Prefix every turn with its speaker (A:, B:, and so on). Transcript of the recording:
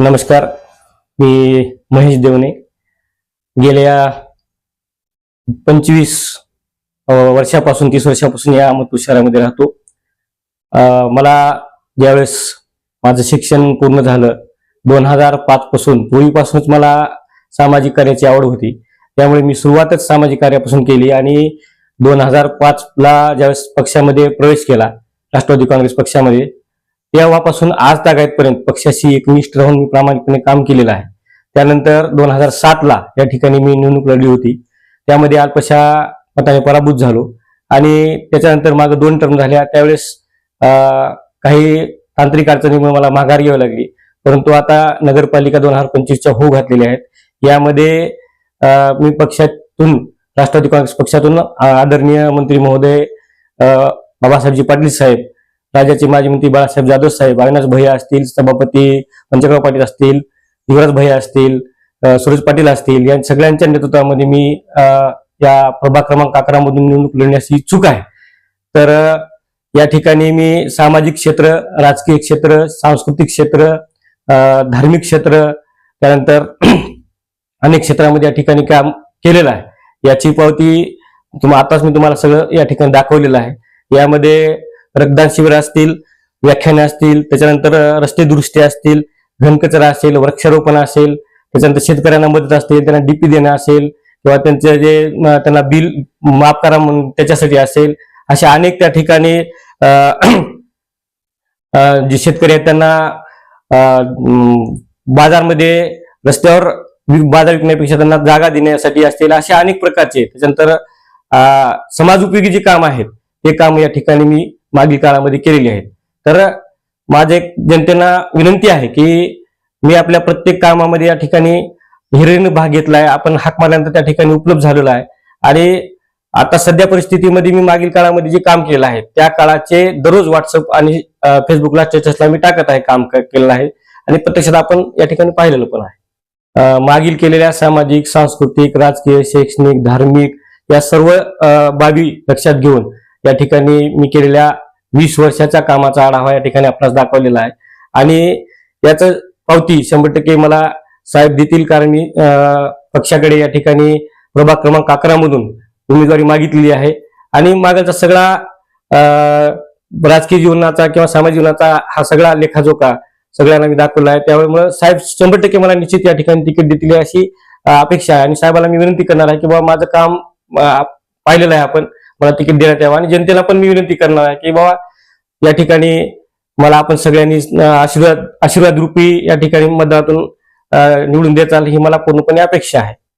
A: नमस्कार मी महेश देवने गेल्या पंचवीस वर्षापासून तीस वर्षापासून या अहमदपूर शहरामध्ये राहतो. मला ज्यावेळेस माझं शिक्षण पूर्ण झालं दोन हजार पाच पासून पूर्वीपासूनच मला सामाजिक कार्याची आवड होती. त्यामुळे मी सुरुवातच सामाजिक कार्यापासून केली आणि दोन हजार पाचला ज्यावेळेस पक्षामध्ये प्रवेश केला राष्ट्रवादी काँग्रेस पक्षामध्ये तेव्हापासून आज तागायतपर्यंत पक्षाशी एकनिष्ठ राहून मी प्रामाणिकपणे काम केलेलं आहे. त्यानंतर दोन हजार सातला या ठिकाणी मी निवडणूक लढली होती. त्यामध्ये अल्पशा मताने पराभूत झालो आणि त्याच्यानंतर मागे दोन टर्म झाल्या. त्यावेळेस काही तांत्रिक अडचणीमुळे मला माघार घ्यावी लागली. परंतु आता नगरपालिका दोन हजार पंचवीसच्या हो घातलेल्या आहेत. यामध्ये मी पक्षातून राष्ट्रवादी काँग्रेस पक्षातून आदरणीय मंत्री महोदय बाबासाहेबजी पाटील साहेब राज्याचे माजी मंत्री बाळासाहेब जाधव साहेब अविनाश भैया असतील सभापती पंचकराव पाटील असतील युवराज भैया असतील सूरज पाटील असतील या सगळ्यांच्या नेतृत्वामध्ये मी या प्रभाग क्रमांक अकरा मधून निवडणूक लढण्याची इच्छुक आहे. तर या ठिकाणी मी सामाजिक क्षेत्र राजकीय क्षेत्र सांस्कृतिक क्षेत्र धार्मिक क्षेत्र त्यानंतर अनेक क्षेत्रामध्ये या ठिकाणी काम केलेलं आहे. याची पावती तुम्हाला आताच मी तुम्हाला सगळं या ठिकाणी दाखवलेलं आहे. यामध्ये रक्तदान शिबिर असतील व्याख्याने असतील त्याच्यानंतर रस्ते दुरुस्ती असतील घनकचरा असेल वृक्षारोपण असेल त्याच्यानंतर शेतकऱ्यांना मदत असतील त्यांना डीपी देणं असेल किंवा त्यांचे जे त्यांना बिल माफ करा म्हणून त्याच्यासाठी असेल अशा अनेक त्या ठिकाणी जे शेतकरी आहेत त्यांना बाजारमध्ये रस्त्यावर बाजार विकण्यापेक्षा त्यांना जागा देण्यासाठी असतील अशा अनेक प्रकारचे. त्याच्यानंतर समाज उपयोगी जे काम आहेत ते काम या ठिकाणी मी मागील काळामध्ये केलेली आहेत. तर माझे एक जनतेला विनंती आहे की मी आपल्या प्रत्येक कामामध्ये या ठिकाणी हिरेन भाग घेतलाय आपण हाक मारल्यानंतर त्या ठिकाणी उपलब्ध झालेला आहे. आणि आता सध्या परिस्थितीमध्ये मी मागील काळामध्ये जे काम केलेलं आहे त्या काळाचे दररोज व्हॉट्सअप आणि फेसबुकला स्टेटसला मी टाकत आहे काम केलेलं आहे. आणि प्रत्यक्षात आपण या ठिकाणी पाहिलेलं पण आहे. मागील केलेल्या सामाजिक सांस्कृतिक राजकीय शैक्षणिक धार्मिक या सर्व बाबी लक्षात घेऊन या ठिकाणी मी केलेल्या वीस वर्षाच्या कामाचा आढावा या ठिकाणी आपणास दाखवलेला आहे. आणि याचं पावती शंभर टक्के मला साहेब देतील कारण मी पक्षाकडे या ठिकाणी प्रभाग क्रमांक अकरामधून उमेदवारी मागितलेली आहे. आणि मागाचा सगळा राजकीय जीवनाचा किंवा सामाजिक जीवनाचा हा सगळा लेखाजोखा सगळ्यांना मी दाखवला आहे. त्यामुळे साहेब शंभर टक्के मला निश्चित या ठिकाणी तिकीट देतील अशी अपेक्षा आहे. आणि साहेबाला मी विनंती करणार आहे की बाबा माझं काम पाहिलेलं आहे आपण. मला तिकीट देण्यात यावं. आणि जनतेला पण मी विनंती करणार आहे की बाबा या ठिकाणी मला आपण सगळ्यांनी आशीर्वाद आशीर्वाद रूपी या ठिकाणी मतदानातून निवडून देताल ही मला पूर्णपणे अपेक्षा आहे.